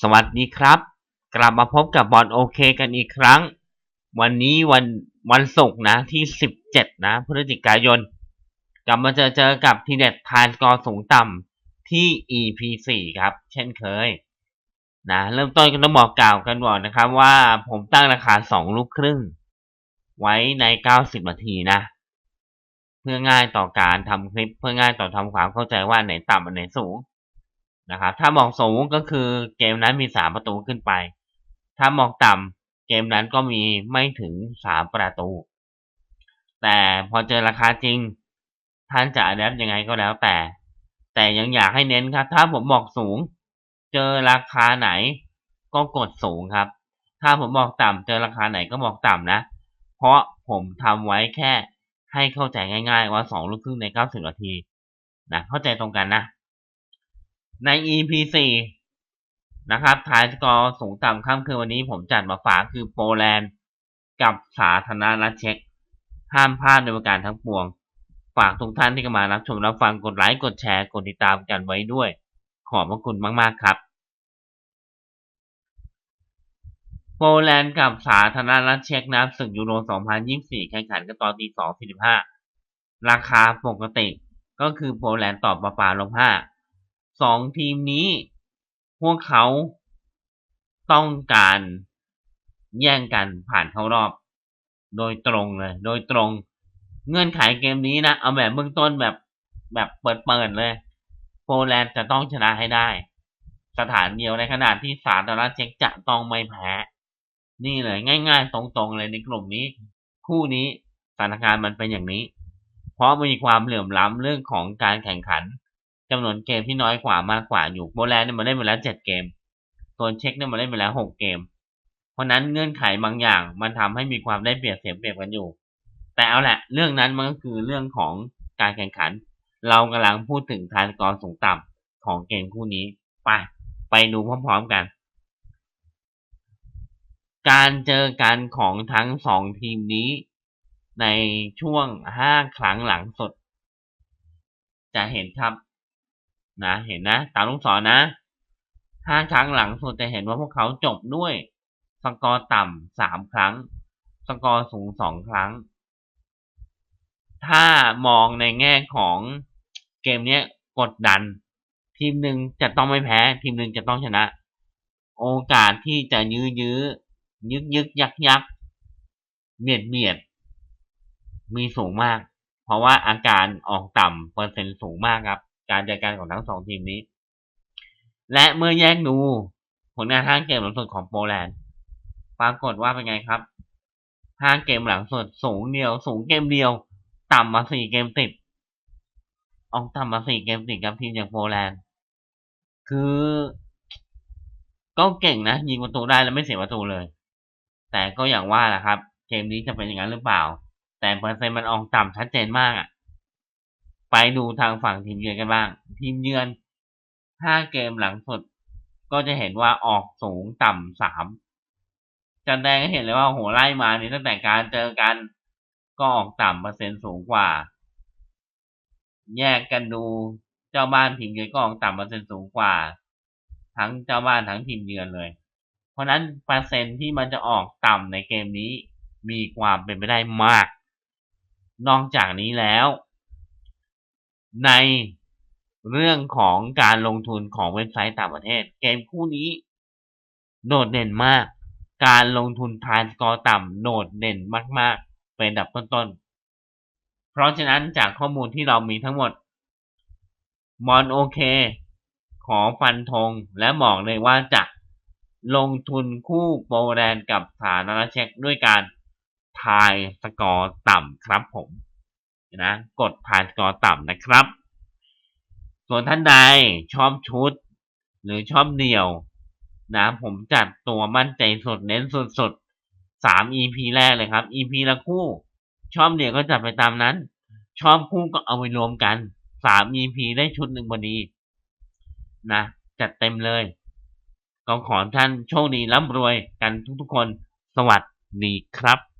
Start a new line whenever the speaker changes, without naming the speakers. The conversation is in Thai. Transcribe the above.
สวัสดีครับ กลับมาพบกับบอลโอเคกันอีกครั้ง วันนี้วันวันศุกร์นะที่ 17 นะพฤศจิกายน กลับมาเจอเจอกับทีเด็ดทายสกอร์สูงต่ำที่ EP 4ครับ เช่นเคยนะเริ่มต้นก็ต้องบอกกล่าวกันก่อนนะครับว่าผมตั้งราคา 2 ลูกครึ่ง ไว้ใน 90 นาทีนะ เพื่อง่ายต่อการทำคลิปเพื่อง่ายต่อทำความเข้าใจว่าไหนต่ำอันไหนสูง นะครับถ้ามองสูงก็คือเกมนั้นมีสามประตูขึ้นไป ถ้ามองต่ำเกมนั้นก็มีไม่ถึงสามประตู แต่พอเจอราคาจริง ท่านจะอัดแอปยังไงก็แล้วแต่ แต่ยังอยากให้เน้นครับ ถ้าผมบอกสูง เจอราคาไหนก็กดสูงครับ ถ้าผมบอกต่ำเจอราคาไหนก็บอกต่ำนะ เพราะผมทำไว้แค่ให้เข้าใจง่าย ๆ ว่าสองลูกครึ่งใน90นาทีนะเข้าใจตรงกันนะ ใน EP 4นะครับทายสกอร์สูงต่ำค่ำคืนวันนี้ผมจัดมาฝากคือโปแลนด์กับสาธารณรัฐเช็กห้ามพลาดในประการทั้งปวง ฝากทุกท่านที่เข้ามารับชมรับฟังกดไลค์กดแชร์กดติดตามกันไว้ด้วย ขอบพระคุณมากๆครับ โปแลนด์กับสาธารณรัฐเช็กนะศึกยูโร 2024 แข่งขันกันตอนตี2.45 ราคาปกติก็คือโปแลนด์ตอบปาปาลง5 สองทีมนี้ พวกเขาต้องการแย่งกันผ่านเข้ารอบ โดยตรงเลย โดยตรง เงื่อนไขเกมนี้นะเอาแบบเบื้องต้นแบบแบบเปิดเปิดเลย โปแลนด์จะต้องชนะให้ได้ สถานเดียวในขณะที่สาธารณเช็กจะต้องไม่แพ้ นี่เลยง่าย ๆ ตรงๆเลยในกลุ่มนี้ คู่นี้สถานการณ์มันเป็นอย่างนี้ เพราะมีความเหลื่อมล้ำเรื่องของการแข่งขัน จำนวนเกมที่น้อยกว่ามากกว่าอยู่โบแลนเนี่ยมาเล่นไปแล้วเจ็ดเกมส่วนเช็คเนี่ยมาเล่นไปแล้วหกเกม เพราะนั้นเงื่อนไขบางอย่าง มันทำให้มีความได้เปรียบเสียเปรียบกันอยู่ แต่เอาแหละ เรื่องนั้นมันก็คือเรื่องของการแข่งขัน เรากำลังพูดถึงทายสกอร์สูงต่ำของเกมคู่นี้ไปไปดูพร้อมๆกัน การเจอกันของทั้งสองทีมนี้ ในช่วงห้าครั้งหลังสุดจะเห็นครับ นะเห็นนะ ตามลูกศรนะห้าครั้งหลังสุดจะเห็นว่าพวกเขาจบด้วยสกอร์ต่ำสามครั้ง สกอร์สูงสองครั้ง ถ้ามองในแง่ของเกมเนี้ยกดดัน ทีมหนึ่งจะต้องไม่แพ้ ทีมหนึ่งจะต้องชนะ โอกาสที่จะยื้อยื้อยึกยึกยักยักเบียดเบียด มีสูงมาก เพราะว่าอาการออกต่ำเปอร์เซ็นต์สูงมากครับ การจัดการของทั้งสองทีมนี้ และเมื่อแยกดูผลงานห้าเกมหลังสุดของโปแลนด์ปรากฏว่าเป็นไงครับห้าเกมหลังสุดสูงเดียว สูงเกมเดียว ต่ำมาสี่เกมติดออกต่ำมาสี่เกมติดกับทีมอย่างโปแลนด์คือ ก็เก่งนะยิงประตูได้แล้วไม่เสียประตูเลย แต่ก็อย่างว่าแหละครับ เกมนี้จะเป็นอย่างนั้นหรือเปล่า แต่เปอร์เซ็นต์มันออกต่ำชัดเจนมากอะ่ะ ไปดูทางฝั่งทีมเยือนกันบ้าง ทีมเยือนห้าเกมหลังสุด ก็จะเห็นว่าออกสูงต่ำสามจันแดงก็เห็นเลยว่าโหไล่มานี่ตั้งแต่การเจอกันก็ออกต่ำเปอร์เซ็นต์สูงกว่า แยกกันดูเจ้าบ้านทีมเยือนก็ออกต่ำเปอร์เซ็นต์สูงกว่า ทั้งเจ้าบ้านทั้งทีมเยือนเลย เพราะนั้นเปอร์เซ็นต์ที่มันจะออกต่ำในเกมนี้มีความเป็นไปได้มาก นอกจากนี้แล้ว ในเรื่องของการลงทุนของเว็บไซต์ต่างประเทศ เกมคู่นี้ โดดเด่นมาก การลงทุนทายสกอร์ต่ำโดดเด่นมาก ๆ เป็นดับต้นๆ เพราะฉะนั้นจากข้อมูลที่เรามีทั้งหมด มอนโอเค ขอฟันธงและบอกเลยว่าจะลงทุนคู่โปรแลนด์กับสาธารณเช็กด้วยการทายสกอร์ต่ำครับผม นะกดผ่านสกอร์ต่ำนะครับ ส่วนท่านใดชอบชุด หรือชอบเดี่ยว นะผมจัดตัวมั่นใจสุดเน้นสุดๆสาม EP แรกเลยครับ EP ละคู่ ชอบเดี่ยวก็จัดไปตามนั้น ชอบคู่ก็เอาไปรวมกันสาม EP ได้ชุดหนึ่งพอดีนะจัดเต็มเลยก็ขอท่านโชคดีร่ำรวยกันทุกๆคน สวัสดีครับ